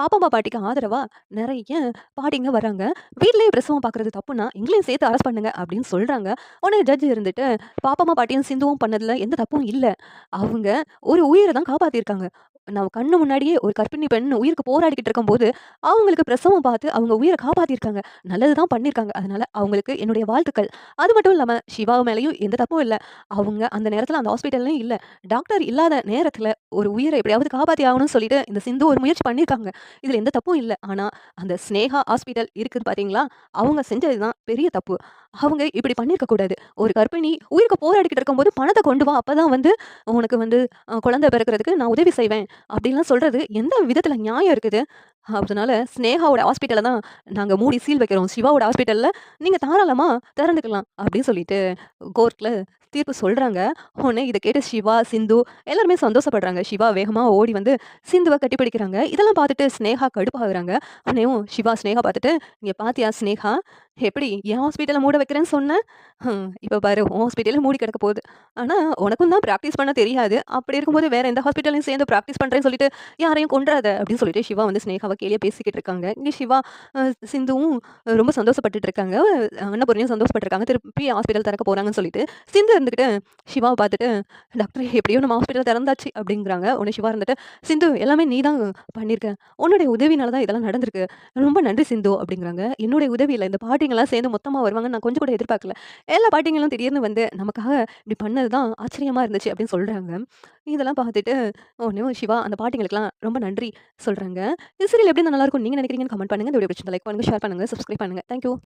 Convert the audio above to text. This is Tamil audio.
பாப்பம்மா பாட்டிக்கு ஆதரவா நிறைய பாட்டிங்க வராங்க. வீட்லயே பிரசவம் பார்க்குறது தப்புன்னா, எங்களையும் சேர்த்து அரெஸ்ட் பண்ணுங்க அப்படின்னு சொல்றாங்க. உடனே ஜட்ஜ் இருந்துட்டு, பாப்பம்மா பாட்டியும் சிந்துவும் பண்ணதுல எந்த தப்பும் இல்லை அவங்க ஒரு உயிரை தான் காப்பாத்தியிருக்காங்க. நம்ம கண்ணு முன்னாடியே ஒரு கர்ப்பிணி பெண் உயிருக்கு போராடிக்கிட்டு இருக்கும்போது, அவங்களுக்கு பிரசவம் பார்த்து அவங்க உயிரை காப்பாத்தியிருக்காங்க. நல்லது தான் பண்ணியிருக்காங்க. அதனால அவங்களுக்கு என்னுடைய வாழ்த்துக்கள். அது மட்டும் இல்லாமல் சிவா மேலேயும் எந்த தப்பும் இல்லை அவங்க அந்த நேரத்தில் அந்த ஹாஸ்பிட்டல்லையும் இல்லை டாக்டர் இல்லாத நேரத்தில் ஒரு உயிரை எப்படியாவது காப்பாற்றி ஆகணும்னு சொல்லிட்டு இந்த சிந்து ஒரு முயற்சி பண்ணியிருக்காங்க. இதில் எந்த தப்பும் இல்லை ஆனால் அந்த ஸ்னேகா ஹாஸ்பிட்டல் இருக்குது பார்த்தீங்களா? அவங்க செஞ்சது தான் பெரிய தப்பு. அவங்க இப்படி பண்ணியிருக்க கூடாது. ஒரு கர்ப்பிணி உயிருக்கு போராடிக்கிட்டு இருக்கும்போது பணத்தை கொண்டு வா. அப்போ தான் வந்து உனக்கு வந்து குழந்தை பிறக்கிறதுக்கு நான் உதவி செய்வேன். அப்படின்லாம் சொல்றது எந்த விதத்துல நியாயம் இருக்குது? அதனால ஸ்னேகாவோட ஹாஸ்பிட்டல தான் நாங்க மூடி சீல் வைக்கிறோம். சிவாவோட ஹாஸ்பிட்டல்ல நீங்க தாராளமா திறந்துக்கலாம். அப்படின்னு சொல்லிட்டு கோர்ட்ல தீர்ப்பு சொல்றாங்க. உடனே இத கேட்டு சிவா, சிந்து எல்லாருமே சந்தோஷப்படுறாங்க. சிவா வேகமா ஓடி வந்து சிந்துவ கட்டிப்பிடிக்கிறாங்க. இதெல்லாம் பார்த்துட்டு ஸ்னேகா கடுப்பாகுறாங்க. உடனேயும் சிவா ஸ்னேகா பார்த்துட்டு, "இங்க பார்த்தியா ஸ்னேகா எப்படி என் ஹாஸ்பிட்டலில் மூட வைக்கிறேன்னு சொன்னேன் இப்போ பாரு உன் ஹாஸ்பிட்டலில் மூடி கிடக்க போகுது. ஆனால் உனக்கும் தான் ப்ராக்டிஸ் பண்ண தெரியாது. அப்படி இருக்கும்போது வேறு எந்த ஹாஸ்பிட்டலையும் சேர்ந்து ப்ராக்டிஸ் பண்ணுறேன்னு சொல்லிட்டு யாரையும் கொண்டாத அப்படின்னு சொல்லிட்டு சிவா வந்து ஸ்னேகாவை கேலியா பேசிக்கிட்டு இருக்காங்க. இங்கே சிவா, சிந்துவும் ரொம்ப சந்தோஷப்பட்டுட்டு இருக்காங்க. அன்னபூர்ணியும் சந்தோஷப்பட்டுருக்காங்க. திருப்பி ஹாஸ்பிட்டல் திறக்க போறாங்கன்னு சொல்லிட்டு, சிந்து இருந்துக்கிட்டு சிவாவை பார்த்துட்டு, "டாக்டர் எப்படியோ நம்ம ஹாஸ்பிட்டல் திறந்தாச்சு." அப்படிங்கிறாங்க. உன்னை சிவா இருந்துட்டு, "சிந்து எல்லாமே நீ தான் பண்ணியிருக்க. உன்னுடைய உதவினால தான் இதெல்லாம் நடந்திருக்கு. ரொம்ப நன்றி சிந்து." அப்படிங்கிறாங்க. "என்னுடைய உதவியில் இந்த பாட்டி பாட்டிங்கெல்லாம் சேர்ந்து மொத்தமாக வருவாங்க நான் கொஞ்சம் கூட எதிர்பார்க்கல. எல்லா பாட்டிங்களும் திடீர்னு வந்து நமக்காக இப்படி பண்ணது தான் ஆச்சரியமா இருந்துச்சு." அப்படின்னு சொல்றாங்க. இதெல்லாம் பார்த்துட்டு உடனே சிவா அந்த பாட்டிங்களுக்கெல்லாம் ரொம்ப நன்றி சொல்றாங்க. இந்த சீரியல் எப்படி நல்லாயிருக்கும் நீங்கள் நினைக்கிறீங்கன்னு கமெண்ட் பண்ணுங்க. இந்த வீடியோ பிடிச்சிருந்தா லைக் பண்ணுங்கள் ஷேர் பண்ணுங்கள் சப்ஸ்கிரைப் பண்ணுங்க. Thank you.